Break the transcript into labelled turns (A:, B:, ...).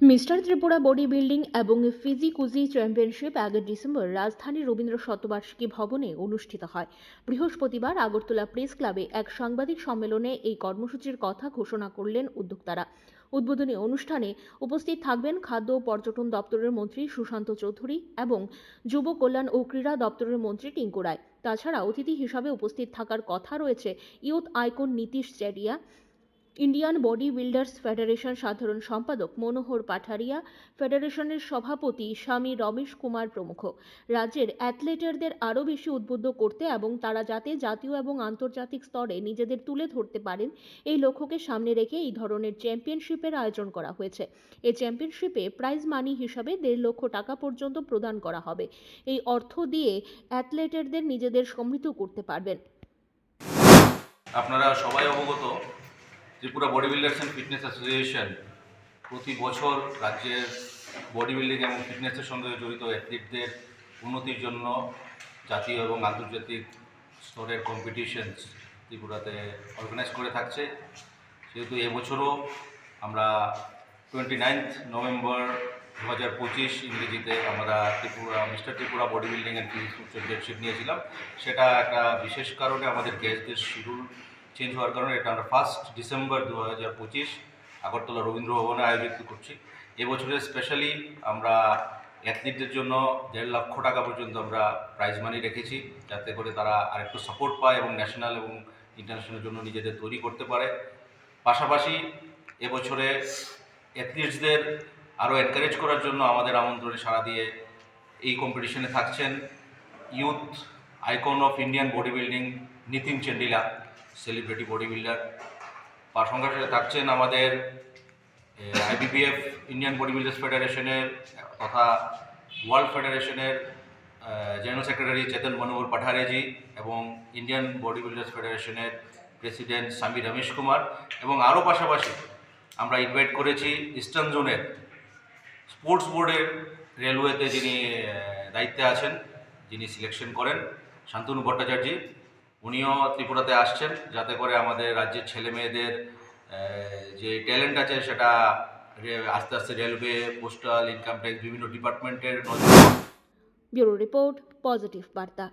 A: Mister Tripura body building এবং ফিজিকুজি championship এক December রাজধানীর রবীন্দ্র শতবার্ষিকী ভবনে অনুষ্ঠিত হয়। বৃহস্পতিবার আগরতলা প্রেস ক্লাবে এক সাংবাদিক সম্মেলনে এই কর্মসূচির কথা ঘোষণা করলেন উদ্যোক্তারা। উদ্বোধনী অনুষ্ঠানে উপস্থিত থাকবেন খাদ্য ও পর্যটন দপ্তরের মন্ত্রী সুশান্ত চৌধুরী এবং যুব কল্যাণ ও ক্রীড়া দপ্তরের মন্ত্রী টিঙ্কু রায়। তাছাড়া অতিথি হিসাবে উপস্থিত থাকার কথা রয়েছে youth icon Nitish Cheriya Indian bodybuilders federation সাধারণ সম্পাদক মনোহর পাঠারিয়া, ফেডারেশনের সভাপতি স্বামী রমেশ কুমার প্রমুখ। রাজ্যের অ্যাথলেটারদের আরও বেশি উদ্বুদ্ধ করতে এবং তারা যাতে জাতীয় এবং আন্তর্জাতিক স্তরে নিজেদের তুলে ধরতে পারেন, এই লক্ষ্যকে সামনে রেখে এই ধরনের চ্যাম্পিয়নশিপের আয়োজন করা হয়েছে। এই চ্যাম্পিয়নশিপে প্রাইজ মানি হিসাবে দেড় লক্ষ টাকা পর্যন্ত প্রদান করা হবে। এই অর্থ দিয়ে অ্যাথলেটারদের নিজেদের সমৃদ্ধ করতে পারবেন।
B: আপনারা সবাই অবগত Tripura bodybuilders and fitness association প্রতি বছর রাজ্যের বডি বিল্ডিং এবং ফিটনেসের সঙ্গে জড়িত অ্যাথলিটদের উন্নতির জন্য জাতীয় এবং আন্তর্জাতিক স্তরের কম্পিটিশনস ত্রিপুরাতে অর্গানাইজ করে থাকছে। সেহেতু এবছরও আমরা টোয়েন্টি নাইনথ নভেম্বর দু হাজার পঁচিশ ইংরেজিতে আমরা Tripura mister Tripura bodybuilding and fitness championship নিয়েছিলাম। সেটা একটা বিশেষ কারণে আমাদের গেস্টদের শিডিউল চেঞ্জ হওয়ার কারণে এটা আমরা ফার্স্ট ডিসেম্বর দু হাজার পঁচিশ আগরতলা রবীন্দ্র ভবনে আয়োজিত করছি। এবছরে স্পেশালি আমরা অ্যাথলিটদের জন্য দেড় লক্ষ টাকা পর্যন্ত আমরা প্রাইজ মানি রেখেছি, যাতে করে তারা আরেকটু সাপোর্ট পায় এবং ন্যাশনাল এবং ইন্টারন্যাশনাল জন্য নিজেদের তৈরি করতে পারে। পাশাপাশি এবছরে অ্যাথলিটসদের আরও এনকারেজ করার জন্য আমাদের আমন্ত্রণে সাড়া দিয়ে এই কম্পিটিশনে থাকছেন youth icon of Indian bodybuilding Nitin Chendila celebrity bodybuilder সঙ্গে সাথে থাকছেন আমাদের আইবিপিএফ ইন্ডিয়ান বডি বিল্ডার্স ফেডারেশনের তথা ওয়ার্ল্ড ফেডারেশনের জেনারেল সেক্রেটারি চেতন মনোহর পাঠারেজি এবং ইন্ডিয়ান বডি বিল্ডার্স ফেডারেশনের প্রেসিডেন্ট স্বামী রমেশ কুমার এবং আরও পাশাপাশি আমরা ইনভাইট করেছি ইস্টার্ন জোনের স্পোর্টস বোর্ডের রেলওয়েতে যিনি দায়িত্বে আছেন, যিনি সিলেকশন করেন, শান্তনু ভট্টাচার্য। উনিও ত্রিপুরাতে আসছেন, যাতে করে আমাদের রাজ্যের ছেলে মেয়েদের যে ট্যালেন্ট আছে সেটা আস্তে আস্তে রেলওয়ে, পোস্টাল, ইনকাম ট্যাক্স, বিভিন্ন ডিপার্টমেন্টের
A: ব্যুরো রিপোর্ট, পজিটিভ বার্তা।